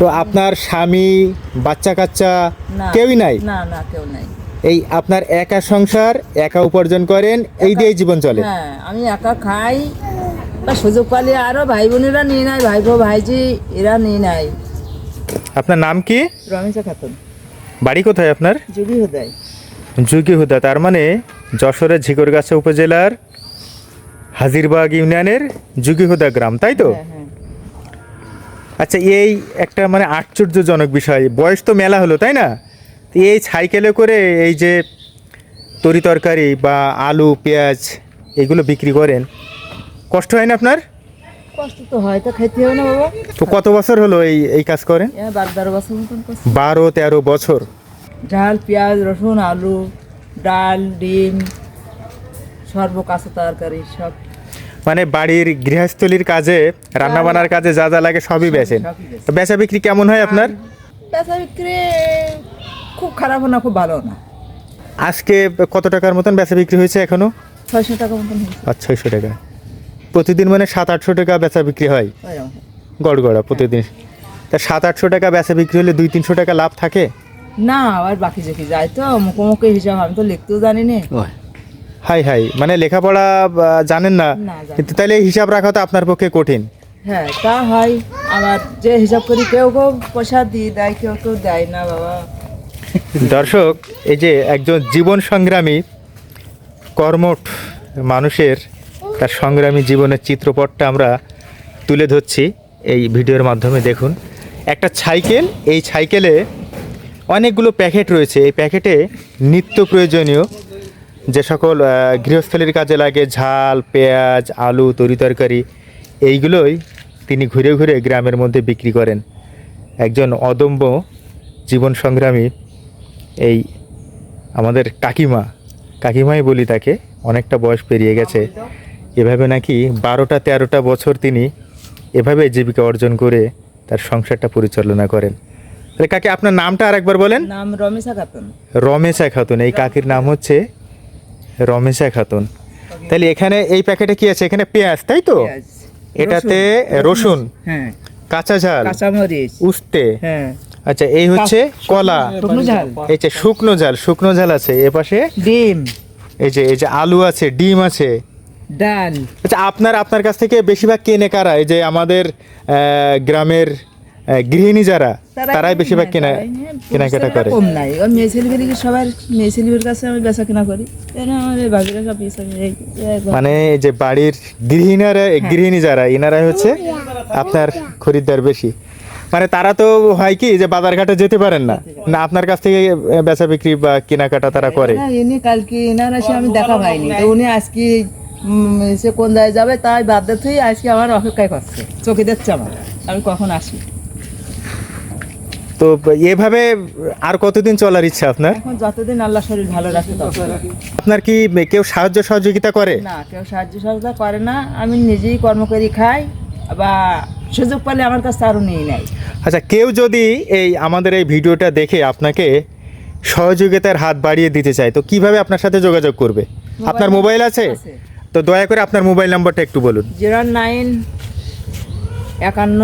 তো আপনার স্বামী বাচ্চা কাচ্চা কেউই নাই? না না কেউ নাই। এই আপনার একা সংসার একা উপার্জন করেন এই দিয়েই জীবন চলে। হ্যাঁ আমি একা খাই। বা সুযোগ পালি আরও ভাই বোনেরা নিয়ে নাই ভাইপো ভাইজি এরা নিয়ে নাই আপনার নাম কি? রমেশা খাতুন। বাড়ি কোথায় আপনার? জুবি হুদাই। জুগি হুদা তার মানে যশোরের ঝিকরগাছা উপজেলার হাজিরবাগ ইউনিয়নের জুগিহুদা গ্রাম তাই তো? হ্যাঁ হ্যাঁ। আচ্ছা এই একটা মানে আশ্চর্যজনক বিষয়। বয়স তো মেলা হলো তাই না? তো এই সাইকেলে করে এই যে তরি তরকারি বা আলু পেঁয়াজ এগুলো বিক্রি করেন কষ্ট হয় না আপনার? কষ্ট তো হয় তো খেতে হবে না বাবা। তো কত বছর হলো এই এই কাজ করেন। বারো তেরো বছর। ডাল পেঁয়াজ রসুন আলু ডাল ডিম সর্ব কাঁচা তরকারি সব। মানে বাড়ির গৃহস্থলীর কাজে রান্না বান্নার কাজে যা যা লাগে সবই বেচেন। তো বেচা বিক্রি কেমন হয় আপনার? বেচা বিক্রি খুব খারাপ না খুব ভালো না। আজকে কত টাকার মতন বেচা বিক্রি হয়েছে এখনও? ছয়শো টাকা মতন হয়েছে। ছয়শো টাকা। প্রতিদিন মানে সাত আটশো টাকা বেচা বিক্রি হয়। গড়গড়া প্রতিদিন। তা সাত আটশো টাকা বেচা বিক্রি হলে দুই তিনশো টাকা লাভ থাকে? না আবার বাকি যে কি যায় তো মুখোমুখি হিসাব আমি তো লিখতেও জানি না। Hi hi. মানে লেখাপড়া জানেন না? কিন্তু তাহলে হিসাব রাখা তো আপনার পক্ষে কঠিন। হ্যাঁ তা হয়। আবার যে হিসাব করি কেউ কেউ পয়সা দিয়ে দেয় কেউ কেউ দেয় না বাবা। দর্শক এই যে একজন জীবন সংগ্রামী কর্মঠ মানুষের তার সংগ্রামী জীবনের চিত্রপটটা আমরা তুলে ধরছি এই ভিডিওর মাধ্যমে দেখুন। একটা সাইকেল এই সাইকেলে অনেকগুলো প্যাকেট রয়েছে। এই প্যাকেটে নিত্য প্রয়োজনীয় যে সকল গৃহস্থলীর কাজে লাগে ঝাল পেঁয়াজ আলু তরি তরকারি এইগুলোই তিনি ঘুরে ঘুরে গ্রামের মধ্যে বিক্রি করেন। একজন অদম্য জীবন সংগ্রামী এই আমাদের কাকিমা কাকিমাই বলি তাকে অনেকটা বয়স পেরিয়ে গেছে। এভাবে নাকি বারোটা তেরোটা বছর তিনি এভাবে জীবিকা অর্জন করে তার সংসারটা পরিচালনা করেন। তাহলে কাকি আপনার নামটা আরেকবার বলেন। নাম রমেশা খাতুন। রমেশা খাতুন এই কাকির নাম হচ্ছে রমেশা খাতুন তাহলে এখানে এই প্যাকেটে কি আছে? এখানে পেঁয়াজ তাই তো? এটাতে রসুন। হ্যাঁ। কাঁচা ঝাল উস্তে। হ্যাঁ। আচ্ছা এই হচ্ছে কলা। এই যে শুকনো ঝাল শুকনো ঝাল আছে। এ পাশে ডিম। এই যে এই যে আলু আছে ডিম আছে। ডাল। আচ্ছা আপনার আপনার কাছ থেকে বেশিরভাগ কেনে কারা? এই যে আমাদের গ্রামের গৃহিণী যারা তারাই বেশিরভাগ কেনা কেনাকাটা করে। কম নাই। ওই মেয়ে সবার মেয়ে ছেলেগুলির কাছে আমি বেচা কেনা করি বাকিরা সব মানে এই যে বাড়ির গৃহিণীরা গৃহিণী যারা এনারাই হচ্ছে আপনার খরিদ্দার বেশি। মানে তারা তো হয় কি যে বাজারঘাটে যেতে পারেন না। না আপনার কাছ থেকে বেচা বিক্রি বা কেনাকাটা তারা করে। কালকে এনার আসে আমি দেখা পাইনি। তো উনি আজকে সে কোন জায়গায় যাবে তাই বাদ দিয়ে আজকে আমার অপেক্ষায় করছে। চোখে দেখছে আমার। আমি কখন আসি? তো এভাবে আর কতদিন চলার ইচ্ছা আপনার? এখন যতদিন আল্লাহ শরীর ভালো রাখে আপনার কি কেউ সাহায্য সহযোগিতা করে? না কেউ সাহায্য সহযোগিতা করে না। আমি নিজেই কর্ম করি খাই বা সুযোগ পেলে আমার কাছে আরও নিয়ে নেয়। আচ্ছা কেউ যদি এই আমাদের এই ভিডিওটা দেখে আপনাকে সহযোগিতার হাত বাড়িয়ে দিতে চায় তো কীভাবে আপনার সাথে যোগাযোগ করবে? আপনার মোবাইল আছে। তো দয়া করে আপনার মোবাইল নাম্বারটা একটু বলুন। জিরো নাইন একান্ন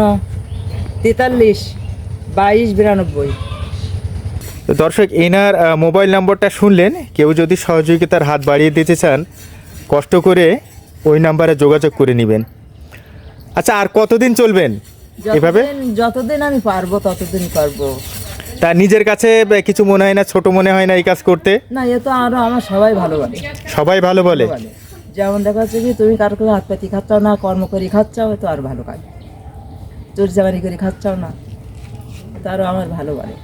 তেতাল্লিশ বাইশ বিরানব্বই। তো দর্শক এনার মোবাইল নম্বরটা শুনলেন। কেউ যদি সহযোগিতার হাত বাড়িয়ে দিতে চান কষ্ট করে ওই নাম্বারে যোগাযোগ করে নেবেন। আচ্ছা আর কতদিন চলবেন এভাবে? যতদিন আমি পারব ততদিন পারব তা নিজের কাছে কিছু মনে হয় না ছোট মনে হয় না এই কাজ করতে? না এ তো আরও আমার সবাই ভালো বলে। সবাই ভালো বলে? যেমন দেখা যাচ্ছে কি তুমি কারও হাত পাতি খাচ্ছাও না কর্ম করি খাচ্ছাও এ তো আর ভালো কাজ। চোর জামানি করে খাচ্ছাও না। তারও আমার ভালো বলে